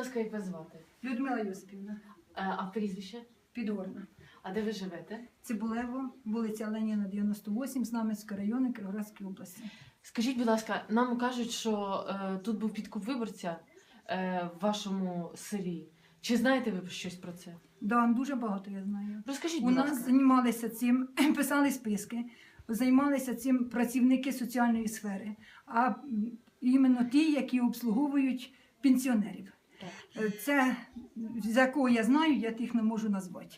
ласка, як вас звати? Людмила Йосипівна, Е, А прізвище? Підгорна. А де ви живете? Цибулево, вулиця Леніна, 98, Знам'янського району Кіровоградської області. Скажіть, будь ласка, нам кажуть, що е, тут був підкуп виборця е, в вашому селі. Чи знаєте ви щось про це? Да, дуже багато я знаю. Розкажіть, У будь нас ласка. займалися цим, писали списки, займалися цим працівники соціальної сфери, а м, іменно ті, які обслуговують пенсіонерів. Е, Це за якого я знаю, я тих не можу назвати.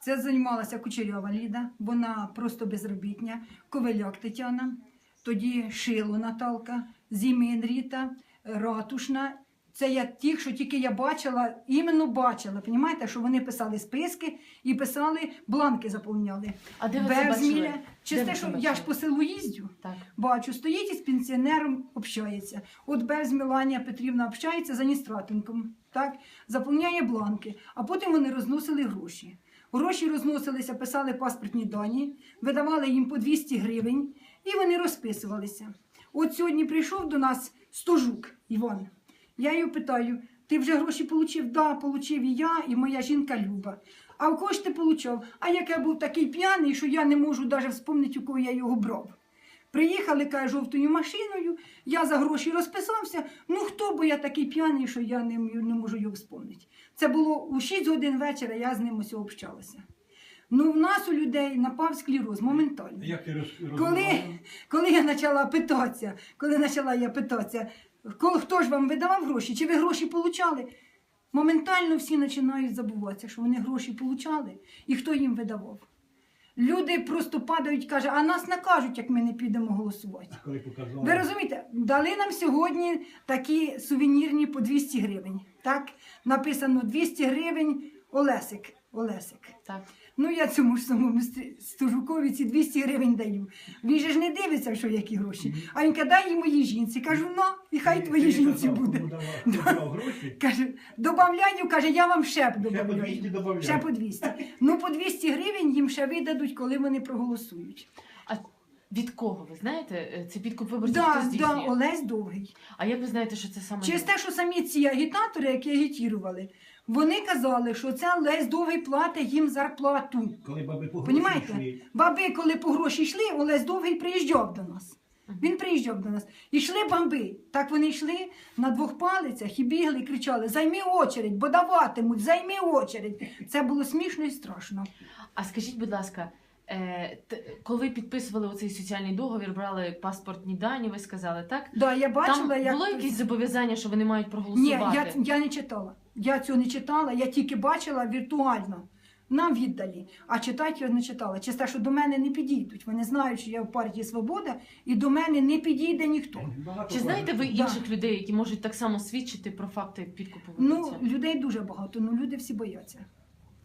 Це займалася Кучерьова Ліда, вона просто безробітня, Коваляк Тетяна, тоді Шило Наталка, Зімін Ріта, Ратушна. Це я тих, що тільки я бачила, іменно бачила, понімаєте, що вони писали списки і писали, бланки заповняли. А де ви це бачили? Через те, що я ж по селу їздю, Так. бачу, стоїть із пенсіонером, общається. От без Меланія Петрівна общається з Аністратенком, так, заповняє бланки, а потім вони розносили гроші. Гроші розносилися, писали паспортні дані, видавали їм по 200 гривень, і вони розписувалися. От сьогодні прийшов до нас стожук Іван. Я його питаю: ти вже гроші получив? Да, получив і я, і моя жінка Люба. А в кого ж ти получав? А як я був такий п'яний, що я не можу навіть вспомнити, у кого я його брав. Приїхали, каже, жовтою машиною, я за гроші розписався. Ну хто, бо я такий п'яний, що я не, не можу його вспомнити. Це було у 6 годин вечора, я з ним ось общалася. Ну, в нас у людей напав склероз моментально. Як ти роз... Коли, коли я почала питатися, коли почала я питатися, хто ж вам видавав гроші, чи ви гроші получали? Моментально всі починають забуватися, що вони гроші получали і хто їм видавав. Люди просто падають, каже, а нас накажуть, як ми не підемо голосувати. Ви розумієте, дали нам сьогодні такі сувенірні по 200 гривень. Так? Написано 200 гривень Олесик. Олесик. Так. Ну, я цьому ж самому Ст- Стужукові ці 200 гривень даю. Він же ж не дивиться, що які гроші. А він каже, дай їй моїй жінці. Кажу, на, і хай твоїй жінці буде. Каже, добавляю, каже, я вам ще добавляю. Ще по 200. Ну, по 200 гривень їм ще видадуть, коли вони проголосують. А від кого ви знаєте? Е, Це підкуп виборців Да, хто да. Олесь довгий. А як ви знаєте, що це саме? Через те, що самі ці агітатори, які агітірували, вони казали, що це Лесь Довгий платить їм зарплату. Коли баби по гроші Понімаєте? йшли, Баби, коли по гроші йшли, Олесь Довгий приїжджав до нас. Він приїжджав до нас. Ішли бамби. Так вони йшли на двох палицях і бігли і кричали: Займи очередь, бо даватимуть, займи очередь. Це було смішно і страшно. А скажіть, будь ласка, е, т- коли підписували оцей соціальний договір, брали паспортні дані, ви сказали, так? Да, я бачила, Там як було якісь зобов'язання, що вони мають Ні, проголосувати? я, я не читала. Я цього не читала, я тільки бачила віртуально. Нам віддалі, а читати я не читала. Через те, що до мене не підійдуть. Вони знають, що я в партії Свобода, і до мене не підійде ніхто. Чи знаєте ви кажуть, Да. інших людей, які можуть так само свідчити про факти підкупу Ну, людей дуже багато, ну люди всі бояться.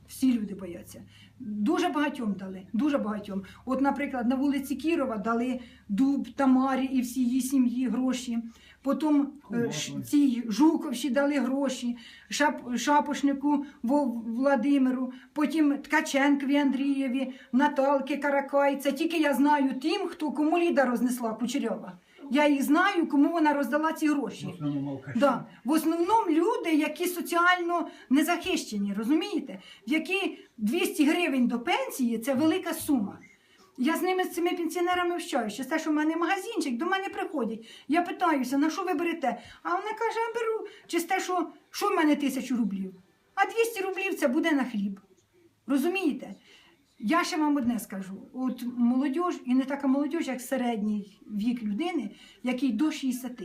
Всі люди бояться. Дуже багатьом дали, дуже багатьом. От, наприклад, на вулиці Кірова дали дуб Тамарі і всій її сім'ї гроші. Потім е, цій Жуковші дали гроші, Шап, Шапошнику Владимиру, потім Ткаченкові Андрієві, Наталки Каракай. Це тільки я знаю тим, хто кому Ліда рознесла Кучерьова. Я їх знаю, кому вона роздала ці гроші. В основному. Да. В основному люди, які соціально незахищені, розумієте? В які 200 гривень до пенсії це велика сума. Я з ними з цими пенсіонерами общаюся. Через те, що в мене магазинчик, до мене приходять. Я питаюся, на що ви берете? А вона каже, я беру через те, що, що в мене тисячу рублів. А 200 рублів це буде на хліб. Розумієте? Я ще вам одне скажу: от молодь, і не така молодь, як середній вік людини, який до 60,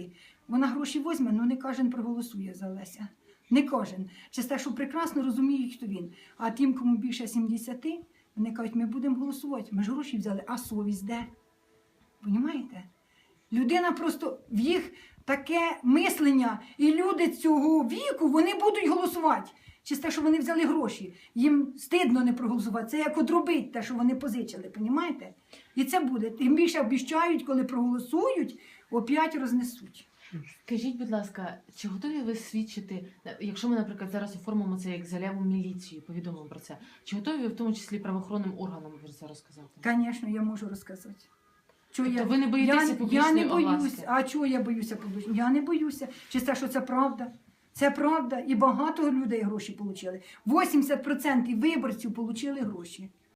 вона гроші візьме, але не кожен проголосує за Леся. Не кожен. Через те, що прекрасно розуміють, хто він. А тим, кому більше 70, вони кажуть, ми будемо голосувати. Ми ж гроші взяли, а совість де? Понімаєте? Людина просто в їх таке мислення, і люди цього віку вони будуть голосувати. Через те, що вони взяли гроші. Їм стидно не проголосувати. Це як одробить те, що вони позичили, понімаєте? І це буде. Тим більше обіщають, коли проголосують, опять рознесуть. Скажіть, будь ласка, чи готові ви свідчити, якщо ми, наприклад, зараз оформимо це як заяву міліцію, повідомимо про це, чи готові ви в тому числі правоохоронним органам про це розказати? Звісно, я можу розказати. Чого Тобто ви не боїтеся я, я не огласки? А чого я боюся публічно? Я не боюся. Чи це, що це правда? Це правда, і багато людей гроші отримали. 80% виборців отримали гроші.